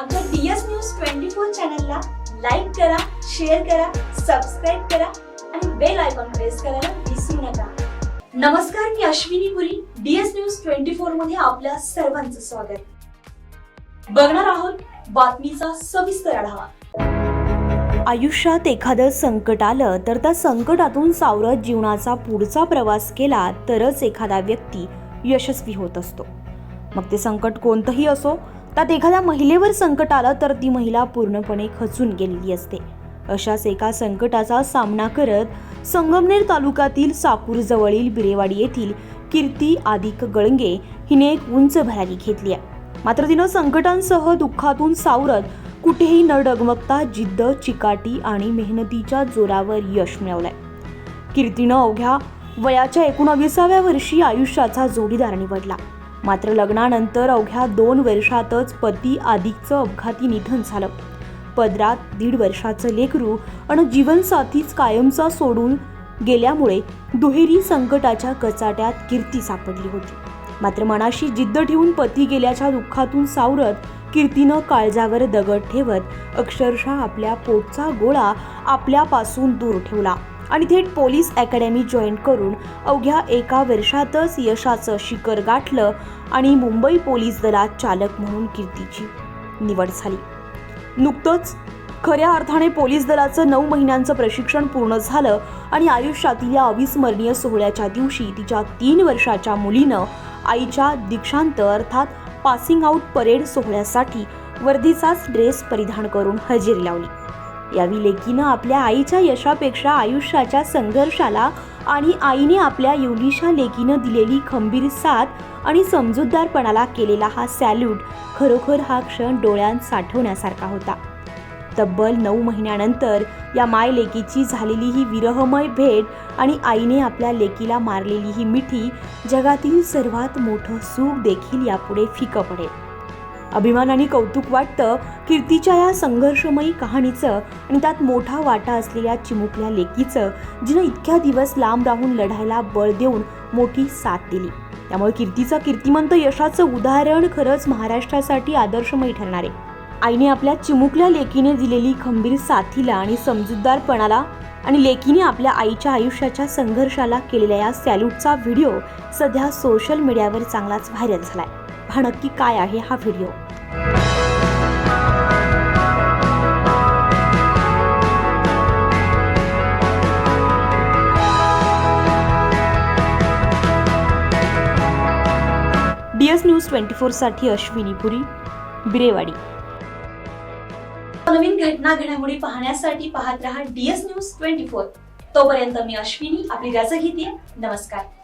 आमच्या DS news twenty four चॅनलला like करा शेअर करा सबस्क्राईब करा आणि बेल आयकॉन प्रेस करायला विसरू नका. नमस्कार मी Ashwini Puri DS news twenty फोरमध्ये आपल्या सर्वांचं स्वागत. बघणार आहोत बातमीचा सविस्तर आढावा. आयुष्यात एखादं संकट आलं तर त्या संकटातून सावरत जीवनाचा पुढचा प्रवास केला तरच एखादा व्यक्ती यशस्वी होत असतो. मग ते संकट कोणतंही असो त्यात एखाद्या महिलेवर संकट आलं तर ती महिला पूर्णपणे खचून गेलेली असते. अशाच एका संकटाचा सामना करत संगमनेर तालुक्यातील साकूर जवळील बिरेवाडी येथील कीर्ती आदिक गळंगे हिने एक उंच भरारी घेतली आहे. मात्र तिनं संकटांसह दुःखातून सावरत कुठेही न डगमगता जिद्द चिकाटी आणि मेहनतीच्या जोरावर यश मिळवलंय. कीर्तीनं अवघ्या वयाच्या एकोणाविसाव्या वर्षी आयुष्याचा जोडीदार निवडला. मात्र लग्नानंतर अवघ्या दोन वर्षातच पती आदिकचं अपघाती निधन झालं. पदरात दीड वर्षाचं लेकरू आणि जीवनसाथीच कायमचा सोडून गेल्यामुळे दुहेरी संकटाच्या कचाट्यात कीर्ती सापडली होती. मात्र मनाशी जिद्द ठेवून पती गेल्याच्या दुःखातून सावरत कीर्तीनं काळजावर दगड ठेवत अक्षरशः आपल्या पोटचा गोळा आपल्यापासून दूर ठेवला. आणि थेट पोलीस अकॅडमी जॉईन करून अवघ्या एका वर्षातच यशाचं शिखर गाठलं आणि मुंबई पोलीस दलात चालक म्हणून कीर्तीची निवड झाली. नुकतंच खऱ्या अर्थाने पोलीस दलाचं नऊ महिन्यांचं प्रशिक्षण पूर्ण झालं आणि आयुष्यातील या अविस्मरणीय सोहळ्याच्या दिवशी तिच्या तीन वर्षाच्या मुलीनं आईच्या दीक्षांत अर्थात पासिंग आऊट परेड सोहळ्यासाठी वर्दीचाच ड्रेस परिधान करून हजेरी लावली. यावी लेकीनं आपल्या आईच्या यशापेक्षा आयुष्याच्या संघर्षाला आणि आईने आपल्या योगीशा लेकीनं दिलेली खंबीर साथ आणि समजूतदारपणाला केलेला हा सॅल्यूट खरोखर हा क्षण डोळ्यांत साठवण्यासारखा होता. तब्बल नऊ महिन्यानंतर या माय लेकीची झालेली ही विरहमय भेट आणि आईने आपल्या लेकीला मारलेली ही मिठी जगातील सर्वात मोठं सुख देखील यापुढे फिकं पडेल. अभिमानाने कौतुक वाटतं कीर्तीच्या या संघर्षमयी कहाणीचं आणि त्यात मोठा वाटा असलेल्या चिमुकल्या लेकीचं जिनं इतक्या दिवस लांब राहून लढायला बळ देऊन मोठी साथ दिली. त्यामुळे कीर्तीचं कीर्तिमंत यशाचं उदाहरण खरंच महाराष्ट्रासाठी आदर्शमयी ठरणार आहे. आईने आपल्या चिमुकल्या लेकीने दिलेली खंबीर साथीला आणि समजूतदारपणाला आणि लेकीने आपल्या आईच्या आयुष्याच्या संघर्षाला केलेल्या या सॅल्यूटचा व्हिडिओ सध्या सोशल मीडियावर चांगलाच व्हायरल झाला आहे हा नक्की काय आहे हा व्हिडिओ डीएस न्यूज ट्वेंटी फोरसाठी अश्विनी पुरी बिरेवाडी. नवीन घटना घडामोडी पाहण्यासाठी पाहत रहा डीएस न्यूज ट्वेंटी फोर तोपर्यंत मी अश्विनी आपली रजा घेते. नमस्कार.